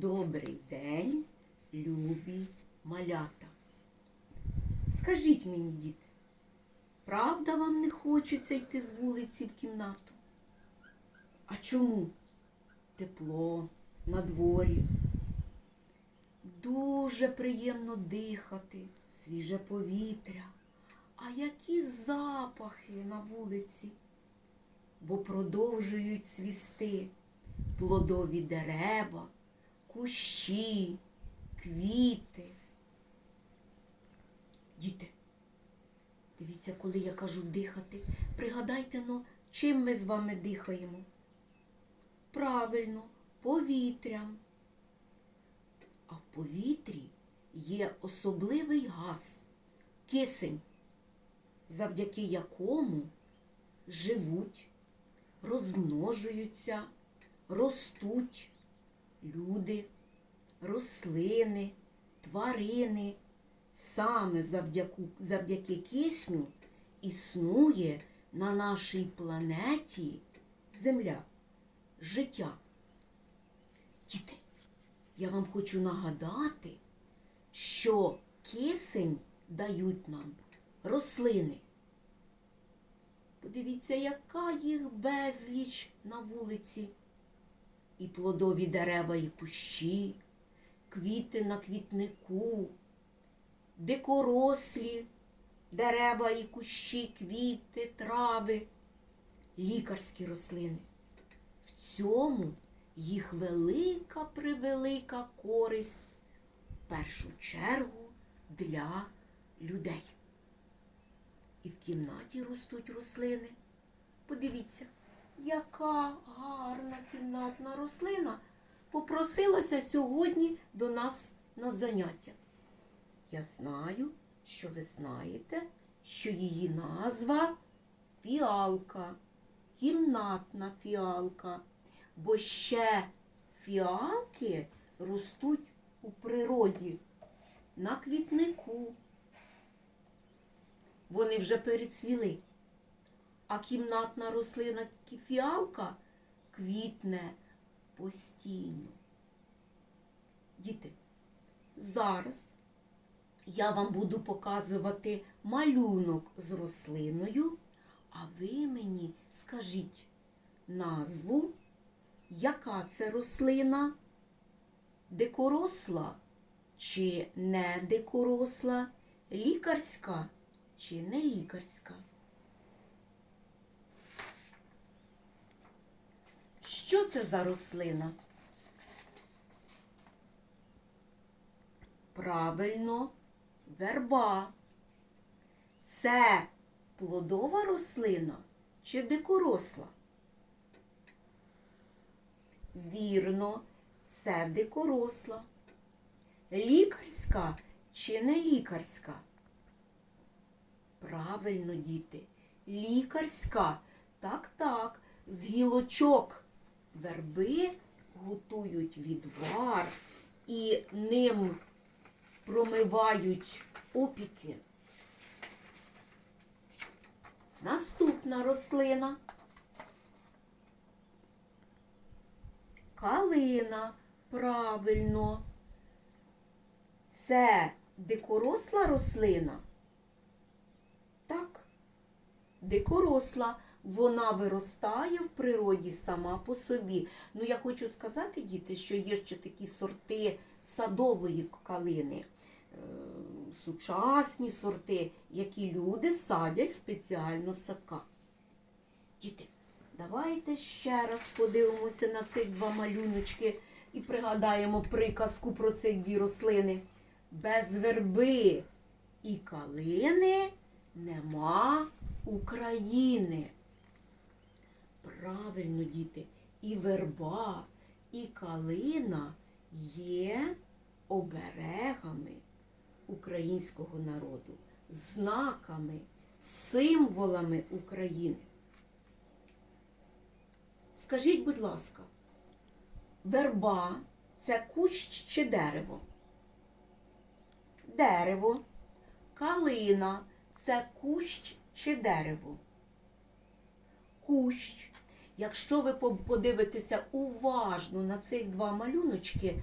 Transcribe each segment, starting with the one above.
Добрий день, любі малята. Скажіть мені, діти, правда вам не хочеться йти з вулиці в кімнату? А чому? Тепло на дворі. Дуже приємно дихати, свіже повітря. А які запахи на вулиці? Бо продовжують цвісти плодові дерева, кущі, квіти. Діти, дивіться, коли я кажу дихати, пригадайте но, чим ми з вами дихаємо. Правильно, повітрям. А в повітрі є особливий газ, кисень, завдяки якому живуть, розмножуються, ростуть люди, рослини, тварини. Саме завдяку, завдяки кисню існує на нашій планеті Земля, життя. Діти, я вам хочу нагадати, що кисень дають нам рослини. Подивіться, яка їх безліч на вулиці. І плодові дерева, і кущі, квіти на квітнику, дикорослі дерева і кущі, квіти, трави, лікарські рослини. В цьому їх велика превелика користь в першу чергу для людей. І в кімнаті ростуть рослини. Подивіться, яка гарна кімнатна рослина попросилася сьогодні до нас на заняття. Я знаю, що ви знаєте, що її назва фіалка, кімнатна фіалка, бо ще фіалки ростуть у природі на квітнику. Вони вже перецвіли. А кімнатна рослина фіалка квітне постійно. Діти, зараз я вам буду показувати малюнок з рослиною, а ви мені скажіть назву, яка це рослина, дикоросла чи не дикоросла, лікарська чи не лікарська. Що це за рослина? Правильно, верба. Це плодова рослина чи дикоросла? Вірно, це дикоросла. Лікарська чи не лікарська? Правильно, діти, лікарська. Так, так, з гілочок верби готують відвар і ним промивають опіки. Наступна рослина. Калина. Правильно. Це дикоросла рослина? Так. Дикоросла. Вона виростає в природі сама по собі. Ну, я хочу сказати, діти, що є ще такі сорти садової калини, е, сучасні сорти, які люди садять спеціально в садках. Діти, давайте ще раз подивимося на цих два малюночки і пригадаємо приказку про ці дві рослини. Без верби і калини нема України. Правильно, діти, і верба, і калина є оберегами українського народу, знаками, символами України. Скажіть, будь ласка, верба це кущ чи дерево? Дерево. Калина це кущ чи дерево? Кущ. Якщо ви подивитеся уважно на цих два малюночки,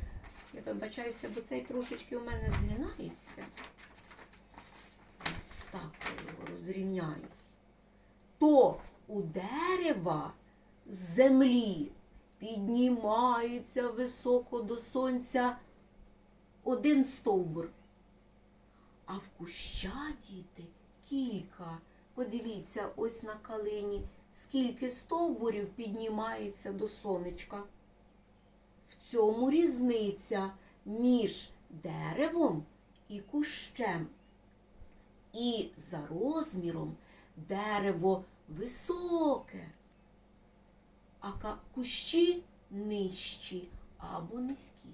Я вибачаюся, бо цей трошечки у мене згинається. Ось так я його розрівняю. То у дерева з землі піднімається високо до сонця один стовбур. А в куща, діти, кілька. Подивіться, ось на калині, скільки стовбурів піднімається до сонечка. В цьому різниця між деревом і кущем. І за розміром дерево високе, а кущі нижчі або низькі.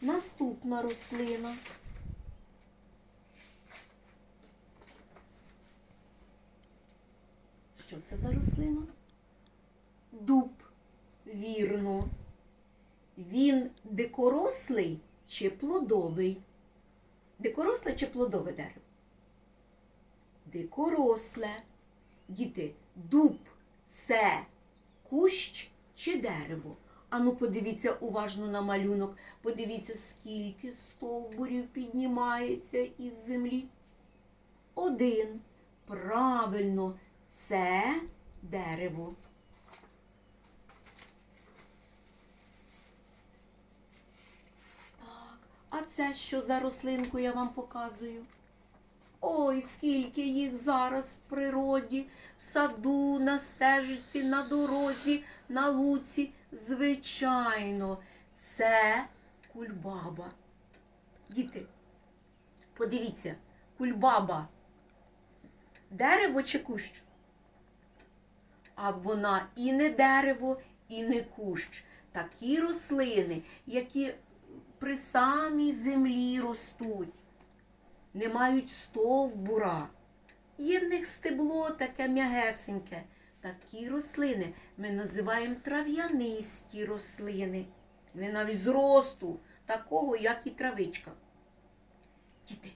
Наступна рослина. Що це за рослина? Дуб. Вірно. Він дикорослий чи плодовий? Дикоросле чи плодове дерево? Дикоросле. Діти, дуб це кущ чи дерево? Ану, подивіться уважно на малюнок. Подивіться, скільки стовбурів піднімається із землі. Один. Правильно, це дерево. Так, а це що за рослинку я вам показую? Ой, скільки їх зараз в природі, в саду, на стежиці, на дорозі, на луці. Звичайно, це кульбаба. Діти, подивіться, кульбаба дерево чи кущ? А вона і не дерево, і не кущ. Такі рослини, які при самій землі ростуть, не мають стовбура. Є в них стебло таке м'ягесеньке. Такі рослини ми називаємо трав'янисті рослини. Вони навіть зросту, такого, як і травичка. Діти,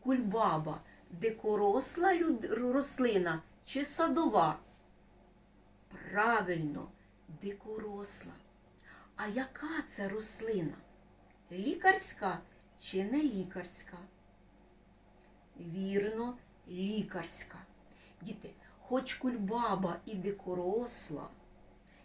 кульбаба дикоросла рослина чи садова? Правильно, дикоросла. А яка це рослина? Лікарська чи не лікарська? Вірно, лікарська. Діти, хоч кульбаба і дикоросла,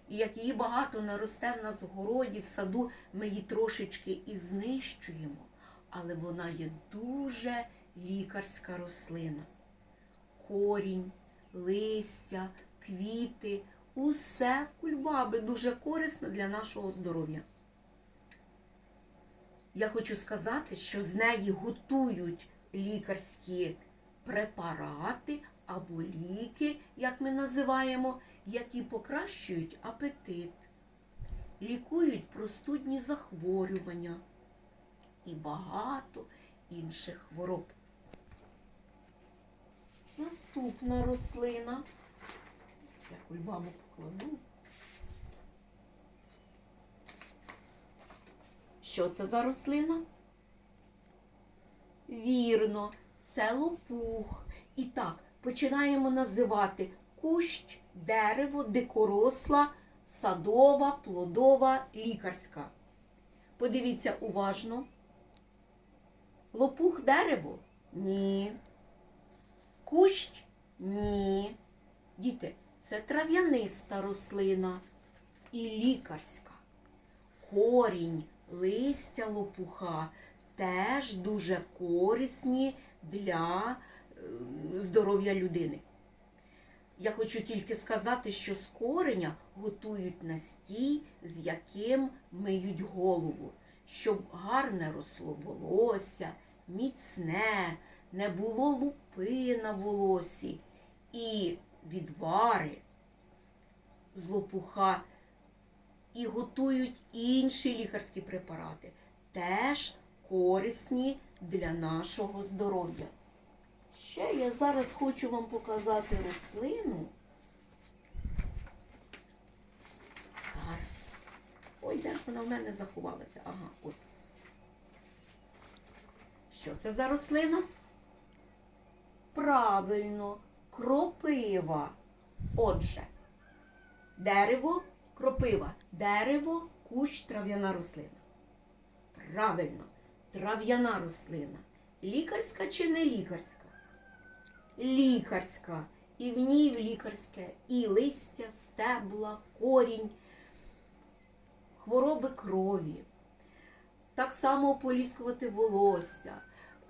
і як її багато наросте в нас в городі, в саду, ми її трошечки і знищуємо, але вона є дуже лікарська рослина. Корінь, листя, квіти усе в кульбаби дуже корисно для нашого здоров'я. Я хочу сказати, що з неї готують лікарські препарати або ліки, як ми називаємо, які покращують апетит, лікують простудні захворювання і багато інших хвороб. Наступна рослина. Я кульбабу покладу. Що це за рослина? Вірно, це лопух. І так, починаємо називати кущ, дерево, дикоросла, садова, плодова, лікарська. Подивіться уважно. Лопух дерево? Ні. Кущ? Ні. Діти, це трав'яниста рослина і лікарська. Корінь, листя лопуха теж дуже корисні для е, здоров'я людини. Я хочу тільки сказати, що з кореня готують настій, з яким миють голову, щоб гарне росло волосся, міцне, не було лупи на волосі і відвари з лопуха і готують інші лікарські препарати, теж корисні для нашого здоров'я. Ще я зараз хочу вам показати рослину. Зараз. Ой, де ж вона в мене заховалася? Ага, ось. Що це за рослина? Правильно, кропива. Отже, дерево, кропива, дерево, кущ трав'яна рослина? Правильно, трав'яна рослина. Лікарська чи не лікарська? Лікарська. І в ній в лікарське і листя, стебла, корінь, хвороби крові. Так само ополіскувати волосся.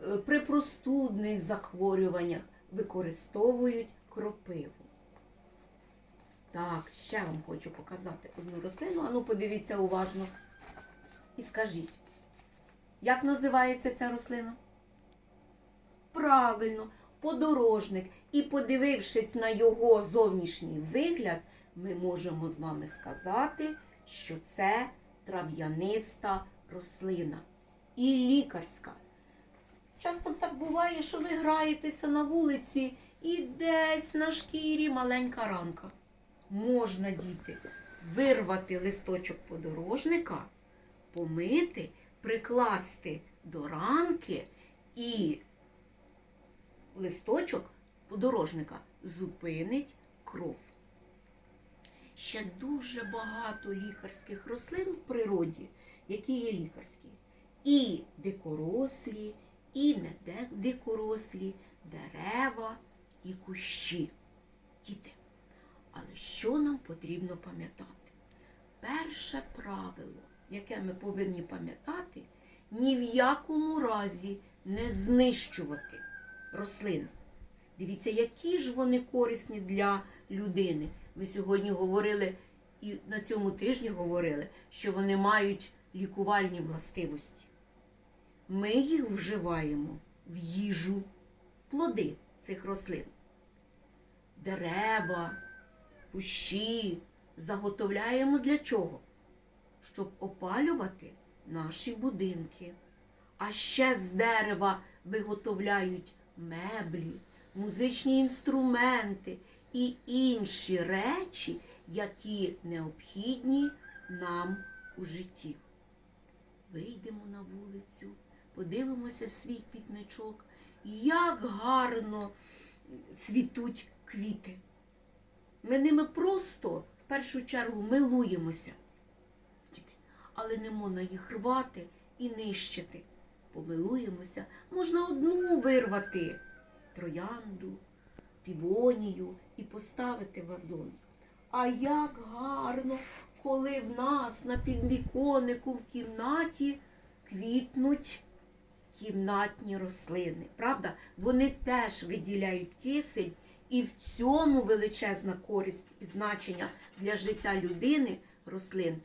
Е, При простудних захворюваннях використовують кропиву. Так, ще вам хочу показати одну рослину. Ану, подивіться уважно. І скажіть, як називається ця рослина? Правильно, подорожник. І подивившись на його зовнішній вигляд, ми можемо з вами сказати, що це трав'яниста рослина і лікарська. Часто так буває, що ви граєтеся на вулиці і десь на шкірі маленька ранка. Можна, діти, вирвати листочок подорожника, помити, прикласти до ранки і листочок подорожника зупинить кров. Ще дуже багато лікарських рослин в природі, які є лікарські. І дикорослі, і не дикорослі, дерева і кущі. Діти, але що нам потрібно пам'ятати? Перше правило, яке ми повинні пам'ятати, ні в якому разі не знищувати рослини. Дивіться, які ж вони корисні для людини. Ми сьогодні говорили і на цьому тижні говорили, що вони мають лікувальні властивості. Ми їх вживаємо в їжу, плоди цих рослин. Дерева, кущі заготовляємо для чого? Щоб опалювати наші будинки. А ще з дерева виготовляють меблі, музичні інструменти і інші речі, які необхідні нам у житті. Вийдемо на вулицю, подивимося в свій квітничок, як гарно цвітуть квіти. Ми ними просто в першу чергу милуємося. Але не можна їх рвати і нищити. Помилуємося, можна одну вирвати троянду, півонію і поставити вазон. А як гарно, коли в нас на підвіконнику в кімнаті квітнуть кімнатні рослини. Правда? Вони теж виділяють кисель, і в цьому величезна користь і значення для життя людини рослин.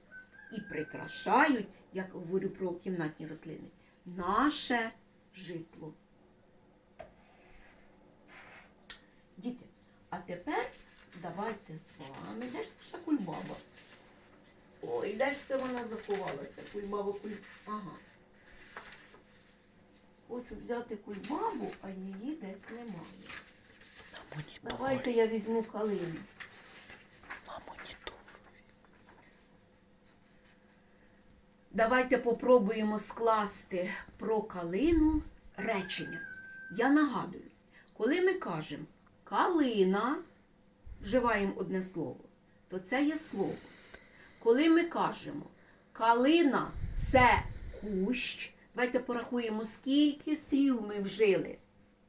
І прикрашають, як говорю про кімнатні рослини, наше житло. Діти, а тепер давайте з вами. Де ж наша кульбаба? Ой, де ж це вона заховалася? Кульбаба, куль... Ага. Хочу взяти кульбабу, а її десь немає. Давайте я візьму калину. На монітор. Давайте попробуємо скласти про калину речення. Я нагадую, коли ми кажемо калина, вживаємо одне слово, то це є слово. Коли ми кажемо калина це кущ, давайте порахуємо, скільки слів ми вжили.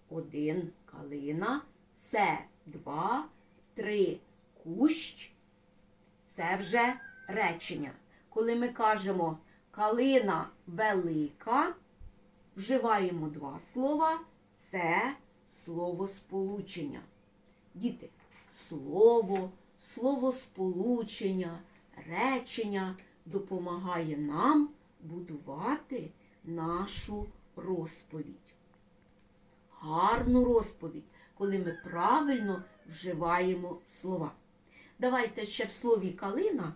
Один калина, це два, три кущ, це вже речення. Коли ми кажемо калина велика, вживаємо два слова. Це словосполучення. Діти, слово, словосполучення, речення допомагає нам будувати нашу розповідь. Гарну розповідь, коли ми правильно вживаємо слова. Давайте ще в слові калина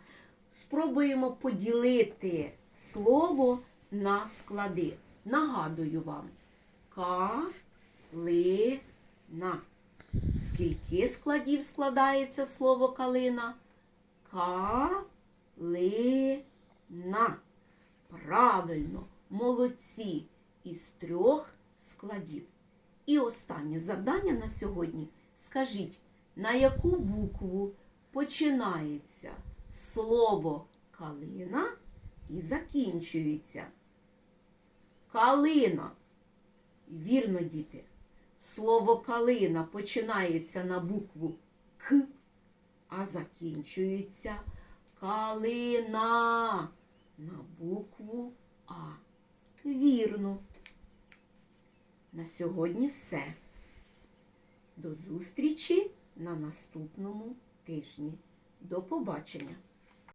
спробуємо поділити слово на склади. Нагадую вам. Калина. Скільки складів складається слово калина? Калина. Правильно, молодці із трьох складів. І останнє завдання на сьогодні. Скажіть, на яку букву починається слово калина і закінчується. Калина. Вірно, діти. Слово калина починається на букву К, а закінчується калина на букву А. Вірно. На сьогодні все. До зустрічі на наступному тижні. До побачення!